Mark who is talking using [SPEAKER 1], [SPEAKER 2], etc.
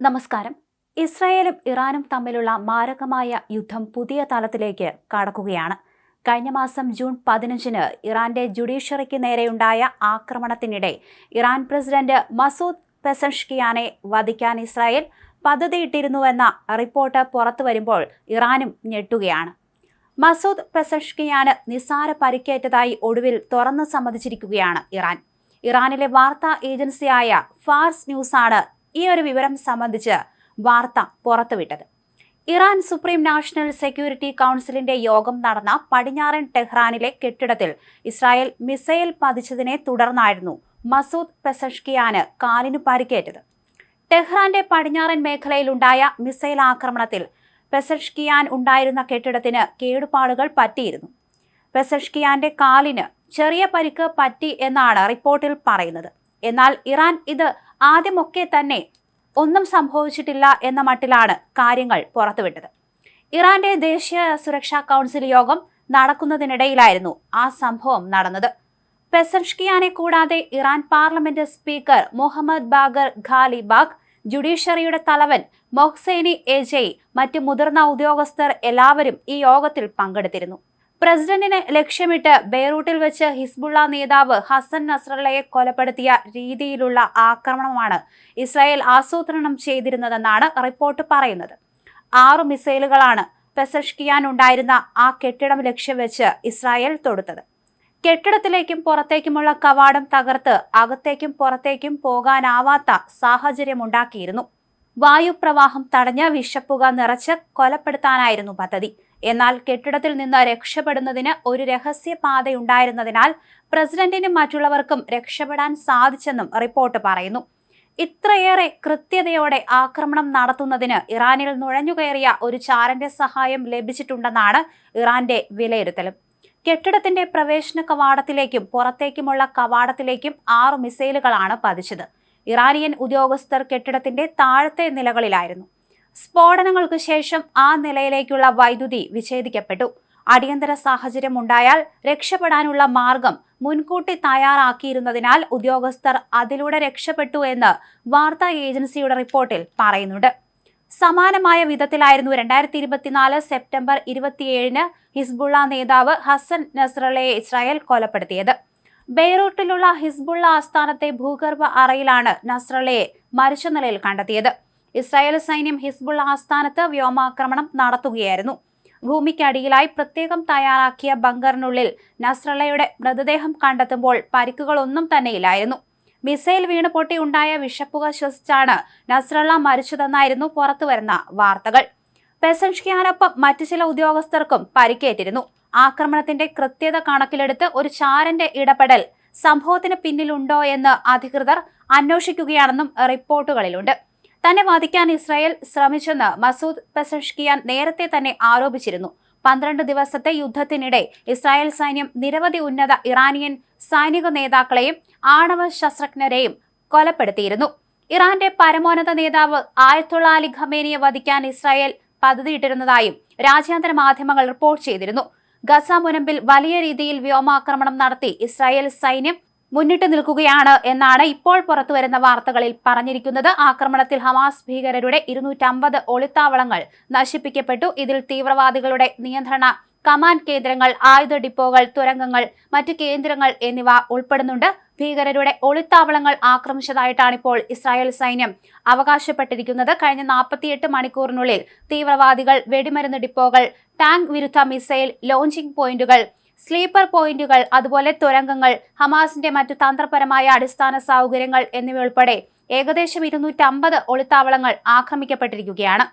[SPEAKER 1] നമസ്കാരം. ഇസ്രായേലും ഇറാനും തമ്മിലുള്ള മാരകമായ യുദ്ധം പുതിയ തലത്തിലേക്ക് കടക്കുകയാണ്. കഴിഞ്ഞ മാസം ജൂൺ പതിനഞ്ചിന് ഇറാന്റെ ജുഡീഷ്യറിക്ക് നേരെയുണ്ടായ ആക്രമണത്തിനിടെ ഇറാൻ പ്രസിഡന്റ് മസൂദ് പെസഷ്കിയാനെ വധിക്കാൻ ഇസ്രായേൽ പദ്ധതിയിട്ടിരുന്നുവെന്ന റിപ്പോർട്ട് പുറത്തു വരുമ്പോൾ ഇറാനും ഞെട്ടുകയാണ്. മസൂദ് പെസഷ്കിയാന് നിസ്സാര പരിക്കേറ്റതായി ഒടുവിൽ തുറന്നു സമ്മതിച്ചിരിക്കുകയാണ് ഇറാൻ. ഇറാനിലെ വാർത്താ ഏജൻസിയായ ഫാർസ് ന്യൂസാണ് ഈ ഒരു വിവരം സംബന്ധിച്ച് വാർത്ത പുറത്തുവിട്ടത്. ഇറാൻ സുപ്രീം നാഷണൽ സെക്യൂരിറ്റി കൗൺസിലിന്റെ യോഗം നടന്ന പടിഞ്ഞാറൻ ടെഹ്റാനിലെ കെട്ടിടത്തിൽ ഇസ്രായേൽ മിസൈൽ പതിച്ചതിനെ തുടർന്നായിരുന്നു മസൂദ് പെസഷ്കിയാന് കാലിനു പരിക്കേറ്റത്. ടെഹ്റാന്റെ പടിഞ്ഞാറൻ മേഖലയിലുണ്ടായ മിസൈൽ ആക്രമണത്തിൽ പെസഷ്കിയാൻ ഉണ്ടായിരുന്ന കെട്ടിടത്തിന് കേടുപാടുകൾ പറ്റിയിരുന്നു. പെസഷ്കിയാന്റെ കാലിന് ചെറിയ പരിക്ക് പറ്റി എന്നാണ് റിപ്പോർട്ടിൽ പറയുന്നത്. എന്നാൽ ഇറാൻ ഇത് ആദ്യമൊക്കെ തന്നെ ഒന്നും സംഭവിച്ചിട്ടില്ല എന്ന മട്ടിലാണ് കാര്യങ്ങൾ പുറത്തുവിട്ടത്. ഇറാന്റെ ദേശീയ സുരക്ഷാ കൗൺസിൽ യോഗം നടക്കുന്നതിനിടയിലായിരുന്നു ആ സംഭവം നടന്നത്. പെസൻഷ്കിയാനെ കൂടാതെ Iran parliament speaker Mohammad Bagher Ghalibaf ജുഡീഷ്യറിയുടെ തലവൻ മൊഹ്സൈനി എജയ് മറ്റ് മുതിർന്ന ഉദ്യോഗസ്ഥർ എല്ലാവരും ഈ യോഗത്തിൽ പങ്കെടുത്തിരുന്നു. പ്രസിഡന്റിനെ ലക്ഷ്യമിട്ട് ബെയ്റൂട്ടിൽ വെച്ച് ഹിസ്ബുള്ള നേതാവ് ഹസൻ നസ്രള്ളയെ കൊലപ്പെടുത്തിയ രീതിയിലുള്ള ആക്രമണമാണ് ഇസ്രായേൽ ആസൂത്രണം ചെയ്തിരുന്നതെന്നാണ് റിപ്പോർട്ട് പറയുന്നത്. ആറ് മിസൈലുകളാണ് പെസഷ്കിയാൻ ഉണ്ടായിരുന്ന ആ കെട്ടിടം ലക്ഷ്യം വെച്ച് ഇസ്രായേൽ തൊടുത്തത്. കെട്ടിടത്തിലേക്കും പുറത്തേക്കുമുള്ള കവാടം തകർത്ത് അകത്തേക്കും പുറത്തേക്കും പോകാനാവാത്ത സാഹചര്യമുണ്ടാക്കിയിരുന്നു വായുപ്രവാഹം തടഞ്ഞ വിഷപ്പുക നിറച്ച് കൊലപ്പെടുത്താനായിരുന്നു പദ്ധതി. എന്നാൽ കെട്ടിടത്തിൽ നിന്ന് രക്ഷപ്പെടുന്നതിന് ഒരു രഹസ്യ പാതയുണ്ടായിരുന്നതിനാൽ പ്രസിഡന്റിനും മറ്റുള്ളവർക്കും രക്ഷപ്പെടാൻ സാധിച്ചെന്നും റിപ്പോർട്ട് പറയുന്നു. ഇത്രയേറെ കൃത്യതയോടെ ആക്രമണം നടത്തുന്നതിന് ഇറാനിൽ നുഴഞ്ഞുകയറിയ ഒരു ചാരന്റെ സഹായം ലഭിച്ചിട്ടുണ്ടെന്നാണ് ഇറാന്റെ വിലയിരുത്തലും. കെട്ടിടത്തിന്റെ പ്രവേശന കവാടത്തിലേക്കും പുറത്തേക്കുമുള്ള കവാടത്തിലേക്കും ആറു മിസൈലുകളാണ് പതിച്ചത്. ഇറാനിയൻ ഉദ്യോഗസ്ഥർ കെട്ടിടത്തിന്റെ താഴത്തെ നിലകളിലായിരുന്നു. സ്ഫോടനങ്ങൾക്ക് ശേഷം ആ നിലയിലേക്കുള്ള വൈദ്യുതി വിച്ഛേദിക്കപ്പെട്ടു. അടിയന്തര സാഹചര്യം ഉണ്ടായാൽ രക്ഷപ്പെടാനുള്ള മാർഗം മുൻകൂട്ടി തയ്യാറാക്കിയിരുന്നതിനാൽ ഉദ്യോഗസ്ഥർ അതിലൂടെ രക്ഷപ്പെട്ടു എന്ന് വാർത്താ ഏജൻസിയുടെ റിപ്പോർട്ടിൽ പറയുന്നുണ്ട്. സമാനമായ വിധത്തിലായിരുന്നു രണ്ടായിരത്തി ഇരുപത്തിനാല് സെപ്റ്റംബർ ഇരുപത്തിയേഴിന് ഹിസ്ബുള്ള നേതാവ് ഹസൻ നസ്രളയെ ഇസ്രായേൽ കൊലപ്പെടുത്തിയത്. ബെയ്റൂട്ടിലുള്ള ഹിസ്ബുള്ള ആസ്ഥാനത്തെ ഭൂഗർഭ അറയിലാണ് നസ്രളയെ മരിച്ച നിലയിൽ കണ്ടെത്തിയത്. ഇസ്രായേൽ സൈന്യം ഹിസ്ബുൾ ആസ്ഥാനത്ത് വ്യോമാക്രമണം നടത്തുകയായിരുന്നു. ഭൂമിക്കടിയിലായി പ്രത്യേകം തയ്യാറാക്കിയ ബങ്കറിനുള്ളിൽ നസ്രളയുടെ മൃതദേഹം കണ്ടെത്തുമ്പോൾ പരിക്കുകളൊന്നും തന്നെയില്ലായിരുന്നു. മിസൈൽ വീണ് പൊട്ടി ഉണ്ടായ വിഷപ്പുക ശ്വസിച്ചാണ് നസ്രള്ള മരിച്ചതെന്നായിരുന്നു പുറത്തുവരുന്ന വാർത്തകൾ. പെസൻഷ്കിയാനൊപ്പം മറ്റു ചില ഉദ്യോഗസ്ഥർക്കും പരിക്കേറ്റിരുന്നു. ആക്രമണത്തിന്റെ കൃത്യത കണക്കിലെടുത്ത് ഒരു ചാരന്റെ ഇടപെടൽ സംഭവത്തിന് പിന്നിലുണ്ടോ എന്ന് അധികൃതർ അന്വേഷിക്കുകയാണെന്നും റിപ്പോർട്ടുകളിലുണ്ട്. തന്നെ വധിക്കാൻ ഇസ്രായേൽ ശ്രമിച്ചെന്ന് മസൂദ് പെസഷ്കിയാൻ നേരത്തെ തന്നെ ആരോപിച്ചിരുന്നു. പന്ത്രണ്ട് ദിവസത്തെ യുദ്ധത്തിനിടെ ഇസ്രായേൽ സൈന്യം നിരവധി ഉന്നത ഇറാനിയൻ സൈനിക നേതാക്കളെയും ആണവ ശസ്ത്രജ്ഞരെയും കൊലപ്പെടുത്തിയിരുന്നു. ഇറാന്റെ പരമോന്നത നേതാവ് ആയത്തുള്ള അലി ഖമേനിയെ വധിക്കാൻ ഇസ്രായേൽ പദ്ധതിയിട്ടിരുന്നതായും രാജ്യാന്തര മാധ്യമങ്ങൾ റിപ്പോർട്ട് ചെയ്തിരുന്നു. ഗസ മുനമ്പിൽ വലിയ രീതിയിൽ വ്യോമാക്രമണം നടത്തി ഇസ്രായേൽ സൈന്യം മുന്നിട്ട് നിൽക്കുകയാണ് എന്നാണ് ഇപ്പോൾ പുറത്തുവരുന്ന വാർത്തകളിൽ പറഞ്ഞിരിക്കുന്നത്. ആക്രമണത്തിൽ ഹമാസ് ഭീകരരുടെ ഇരുന്നൂറ്റമ്പത് ഒളിത്താവളങ്ങൾ നശിപ്പിക്കപ്പെട്ടു. ഇതിൽ തീവ്രവാദികളുടെ നിയന്ത്രണ കമാൻഡ് കേന്ദ്രങ്ങൾ ആയുധ ഡിപ്പോകൾ തുരങ്കങ്ങൾ മറ്റ് കേന്ദ്രങ്ങൾ എന്നിവ ഉൾപ്പെടുന്നുണ്ട്. ഭീകരരുടെ ഒളിത്താവളങ്ങൾ ആക്രമിച്ചതായിട്ടാണ് ഇപ്പോൾ ഇസ്രായേൽ സൈന്യം അവകാശപ്പെട്ടിരിക്കുന്നത്. കഴിഞ്ഞ നാൽപ്പത്തിയെട്ട് മണിക്കൂറിനുള്ളിൽ തീവ്രവാദികൾ വെടിമരുന്ന് ഡിപ്പോകൾ ടാങ്ക് വിരുദ്ധ മിസൈൽ ലോഞ്ചിംഗ് പോയിന്റുകൾ സ്ലീപ്പർ പോയിന്റുകൾ അതുപോലെ തുരങ്കങ്ങൾ ഹമാസിന്റെ മറ്റു തന്ത്രപരമായ അടിസ്ഥാന സൗകര്യങ്ങൾ എന്നിവയുൾപ്പെടെ ഏകദേശം ഇരുന്നൂറ്റമ്പത് ഒളിത്താവളങ്ങൾ ആക്രമിക്കപ്പെട്ടിരിക്കുകയാണ്.